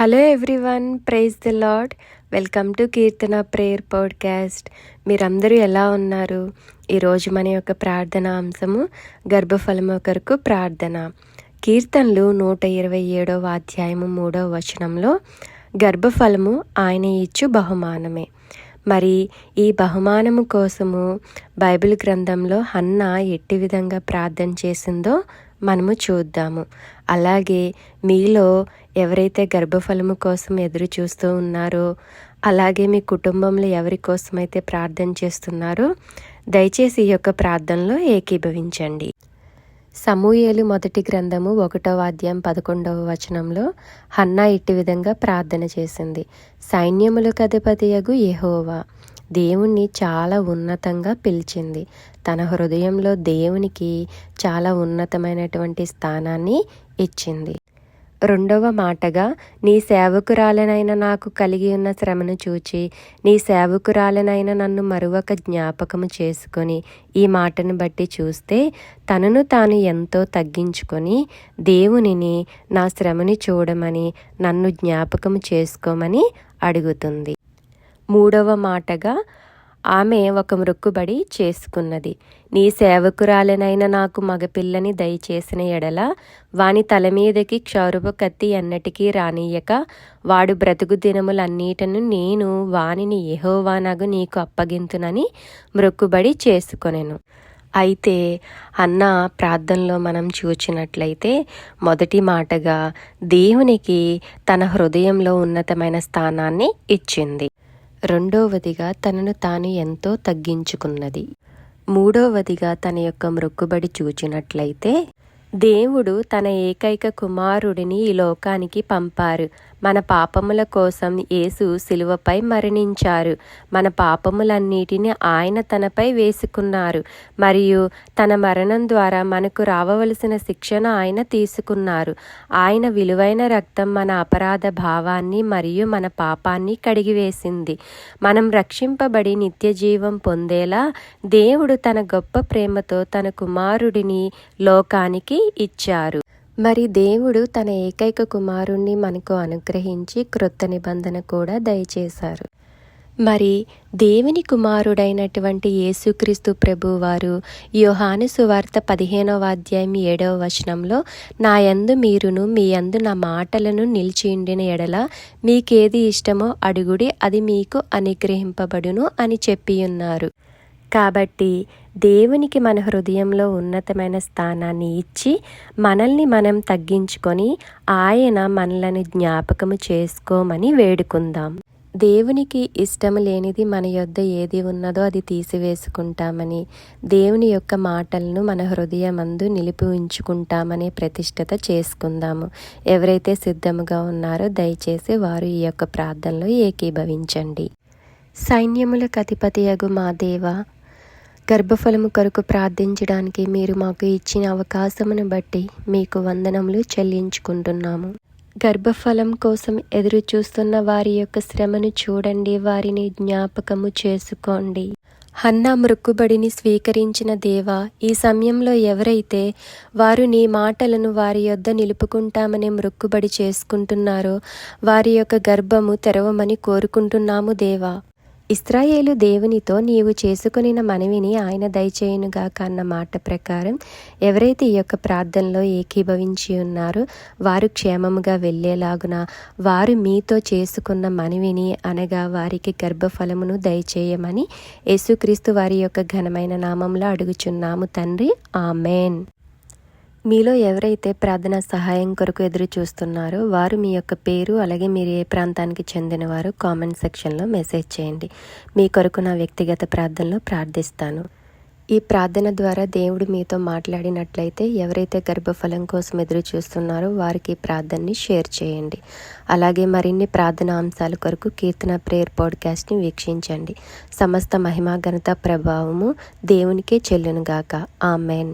Hello everyone praise the lord welcome to Keerthana prayer podcast మీరందరూ ఎలా ఉన్నారు? ఈరోజు మన యొక్క ప్రార్థన అంశము గర్భఫలం ఒకరకు ప్రార్థన. కీర్తనలు నూట ఇరవై ఏడవ అధ్యాయము మూడవ వచనంలో గర్భఫలము ఆయన ఇచ్చు బహుమానమే. మరి ఈ బహుమానము కోసము బైబిల్ గ్రంథంలో హన్న ఎట్టి విధంగా ప్రార్థన చేసిందో మనము చూద్దాము. అలాగే మీలో ఎవరైతే గర్భఫలము కోసం ఎదురు చూస్తూ ఉన్నారో అలాగే మీ కుటుంబంలో ఎవరి కోసమైతే ప్రార్థన చేస్తున్నారో దయచేసి ఈ యొక్క ప్రార్థనలో ఏకీభవించండి. సమూయేలు మొదటి గ్రంథము ఒకటవ అధ్యాయం పదకొండవ వచనంలో హన్నా ఇట్టి విధంగా ప్రార్థన చేసింది. సైన్యములకు అధిపతియగు యహోవా. దేవుణ్ణి చాలా ఉన్నతంగా పిలిచింది. తన హృదయంలో దేవునికి చాలా ఉన్నతమైనటువంటి స్థానాన్ని ఇచ్చింది. రెండవ మాటగా నీ సేవకురాలనైన నాకు కలిగి ఉన్న శ్రమను చూచి నీ సేవకురాలనైన నన్ను మరొక జ్ఞాపకము చేసుకొని ఈ మాటను బట్టి చూస్తే తనను తాను ఎంతో తగ్గించుకొని దేవునిని నా శ్రమని చూడమని నన్ను జ్ఞాపకము చేసుకోమని అడుగుతుంది. మూడవ మాటగా ఆమె ఒక మృక్కుబడి చేసుకున్నది. నీ సేవకురాలనైన నాకు మగపిల్లని దయచేసిన ఎడల వాని తల మీదకి క్షౌరభ కత్తి ఎన్నటికీ రానియక వాడు బ్రతుకు దినములన్నిటను నేను వానిని ఎహోవానగు నీకు అప్పగింతునని మృక్కుబడి చేసుకొనెను. అయితే అన్న ప్రార్థనలో మనం చూచినట్లయితే మొదటి మాటగా దేవునికి తన హృదయంలో ఉన్నతమైన స్థానాన్ని ఇచ్చింది. రెండవదిగా తనను తాను ఎంతో తగ్గించుకున్నది. మూడవదిగా తన యొక్క మృక్కుబడి చూచినట్లయితే దేవుడు తన ఏకైక కుమారుడిని ఈ లోకానికి పంపారు. మన పాపముల కోసం యేసు శిలువపై మరణించారు. మన పాపములన్నిటిని ఆయన తనపై వేసుకున్నారు. మరియు తన మరణం ద్వారా మనకు రావవలసిన శిక్షను ఆయన తీసుకున్నారు. ఆయన విలువైన రక్తం మన అపరాధ భావాన్ని మరియు మన పాపాన్ని కడిగివేసింది. మనం రక్షింపబడి నిత్య జీవం పొందేలా దేవుడు తన గొప్ప ప్రేమతో తన కుమారుడిని లోకానికి ఇచ్చారు. మరి దేవుడు తన ఏకైక కుమారుణ్ణి మనకు అనుగ్రహించి క్రొత్త నిబంధన కూడా దయచేశారు. మరి దేవుని కుమారుడైనటువంటి యేసుక్రీస్తు ప్రభువారు యోహాను సువార్త పదిహేనవ అధ్యాయం ఏడవ వచనంలో నా యందు మీరును మీ యందు నా మాటలను నిలిచిండిన ఎడల మీకేది ఇష్టమో అడుగుడి అది మీకు అనుగ్రహింపబడును అని చెప్పియున్నారు కాబట్టి దేవునికి మన హృదయంలో ఉన్నతమైన స్థానాన్ని ఇచ్చి మనల్ని మనం తగ్గించుకొని ఆయన మనలను జ్ఞాపకము చేసుకోమని వేడుకుందాం. దేవునికి ఇష్టం లేనిది మన యొద్ద ఏది ఉన్నదో అది తీసివేసుకుంటామని దేవుని యొక్క మాటలను మన హృదయమందు నిలిపి ఉంచుకుంటామనే ప్రతిష్టత చేసుకుందాము. ఎవరైతే సిద్ధముగా ఉన్నారో దయచేసి వారు ఈ యొక్క ప్రార్థనలో ఏకీభవించండి. సైన్యములకు అధిపతియగు మా దేవ గర్భఫలము కొరకు ప్రార్థించడానికి మీరు మాకు ఇచ్చిన అవకాశమును బట్టి మీకు వందనములు చెల్లించుకుంటున్నాము. గర్భఫలం కోసం ఎదురు చూస్తున్న వారి యొక్క శ్రమను చూడండి వారిని జ్ఞాపకము చేసుకోండి. హన్న మృక్కుబడిని స్వీకరించిన దేవా ఈ సమయంలో ఎవరైతే వారు నీ మాటలను వారి యొద్ద నిలుపుకుంటామనే మృక్కుబడి చేసుకుంటున్నారో వారి యొక్క గర్భము తెరవమని కోరుకుంటున్నాము దేవా. ఇస్రాయేలు దేవునితో నీవు చేసుకునిన మనవిని ఆయన దయచేయునుగాక అన్న మాట ప్రకారం ఎవరైతే ఈ యొక్క ప్రార్థనలో ఏకీభవించి ఉన్నారో వారు క్షేమముగా వెళ్ళేలాగున వారు మీతో చేసుకున్న మనవిని అనగా వారికి గర్భఫలమును దయచేయమని యేసుక్రీస్తు వారి యొక్క ఘనమైన నామంలో అడుగుచున్నాము తండ్రి. ఆమెన్. మీలో ఎవరైతే ప్రార్థన సహాయం కొరకు ఎదురు చూస్తున్నారో వారు మీ యొక్క పేరు అలాగే మీరు ఏ ప్రాంతానికి చెందినవారు కామెంట్ సెక్షన్లో మెసేజ్ చేయండి. మీ కొరకు నా వ్యక్తిగత ప్రార్థనలో ప్రార్థిస్తాను. ఈ ప్రార్థన ద్వారా దేవుడు మీతో మాట్లాడినట్లయితే ఎవరైతే గర్భఫలం కోసం ఎదురు చూస్తున్నారో వారికి ప్రార్థనని షేర్ చేయండి. అలాగే మరిన్ని ప్రార్థన అంశాల కొరకు కీర్తన ప్రేయర్ పాడ్కాస్ట్ని వీక్షించండి. సమస్త మహిమా ఘనత ప్రభావము దేవునికే చెల్లునుగాక. ఆమెన్.